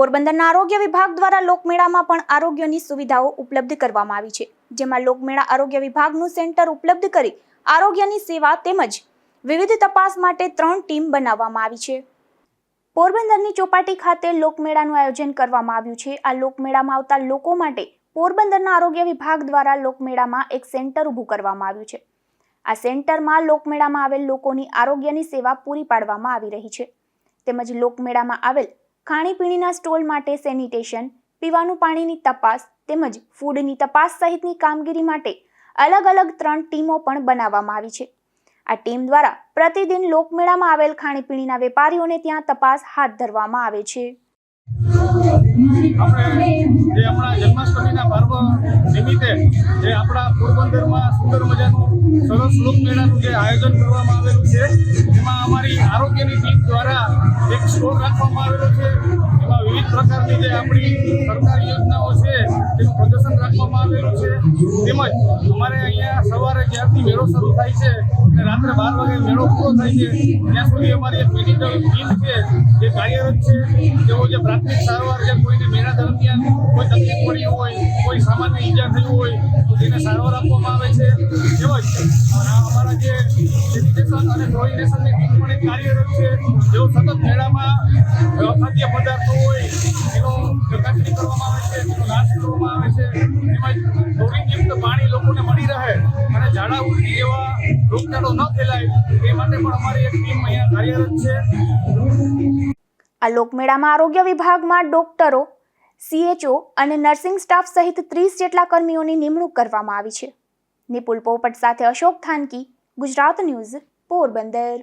પોરબંદરના આરોગ્ય વિભાગ દ્વારા લોકમેળામાં પણ આરોગ્યની સુવિધાઓ ઉપલબ્ધ કરવામાં આવી છે, જેમાં લોકમેળા આરોગ્ય વિભાગનું સેન્ટર ઉપલબ્ધ કરી આરોગ્યની સેવા તેમજ વિવિધ તપાસ માટે ત્રણ ટીમ બનાવવામાં આવી છે. પોરબંદરની ચોપાટી ખાતે લોકમેળાનું આયોજન કરવામાં આવ્યું છે. આ લોકમેળામાં આવતા લોકો માટે પોરબંદરના આરોગ્ય વિભાગ દ્વારા લોકમેળામાં એક સેન્ટર ઊભું કરવામાં આવ્યું છે. આ સેન્ટરમાં લોકમેળામાં આવેલ લોકોની આરોગ્યની સેવા પૂરી પાડવામાં આવી રહી છે. તેમજ લોકમેળામાં આવેલ ખાણીપીણીના સ્ટોલ માટે સેનિટેશન, પીવાનું પાણીની તપાસ તેમજ ફૂડની તપાસ સહિતની કામગીરી માટે અલગ અલગ ત્રણ ટીમો પણ બનાવવામાં આવી છે. આ ટીમ દ્વારા પ્રતિદિન લોકમેળામાં આવેલ ખાણીપીણીના વેપારીઓને ત્યાં તપાસ હાથ ધરવામાં આવે છે. જે આપણા જન્માષ્ટમીના પર્વ નિમિત્તે જે આપણા પોરબંદરમાં સુંદર મજાનું સરસ લોકમેળાનું જે આયોજન કરવામાં આવેલું છે સ્ટોલ રાખવામાં આવેલો છે. એમાં વિવિધ પ્રકારની જે આપણી સરકારી યોજનાઓ છે, તેનું પ્રદર્શન રાખવામાં આવેલું છે. તેમજ અમારે અહીંયા સવારે જ્યારથી મેળો શરૂ થાય છે અને રાત્રે બાર વાગે મેળો પૂરો થાય છે, ત્યાં સુધી અમારી એક મેડિકલ ટીમ છે કાર્યરત છે. તેઓ જે પ્રાથમિક સારવાર જે કોઈને મેળા દરમિયાન કોઈ તકલીફ પડી હોય, કોઈ સામાન્ય ઈજા થઈ હોય, તો તેને સારવાર આપવામાં આવે છે. તેમજ અમારા જે સેનિટેશન અને ક્લોરિનેશનની ટીમ પણ એક કાર્યરત છે. જેઓ સતત મેળામાં અખાદ્ય પદાર્થો હોય, એનો ચકાસણી કરવામાં આવે છે તેનો નાશ કરવામાં આવે છે. તેમજ ક્લોરીનયુક્ત પાણી લોકોને મળી રહે અને ઝાડા ઉલટી જેવા રોગચાળો ન ફેલાય, એ માટે પણ અમારી એક ટીમ અહીંયા કાર્યરત છે. આ લોકમેળામાં આરોગ્ય વિભાગમાં ડોક્ટરો સીએચઓ અને નર્સિંગ સ્ટાફ સહિત ત્રીસ જેટલા કર્મીઓની નિમણૂક કરવામાં આવી છે. નિપુલ પોપટ સાથે અશોક થાનકી, ગુજરાત ન્યૂઝ, પોરબંદર.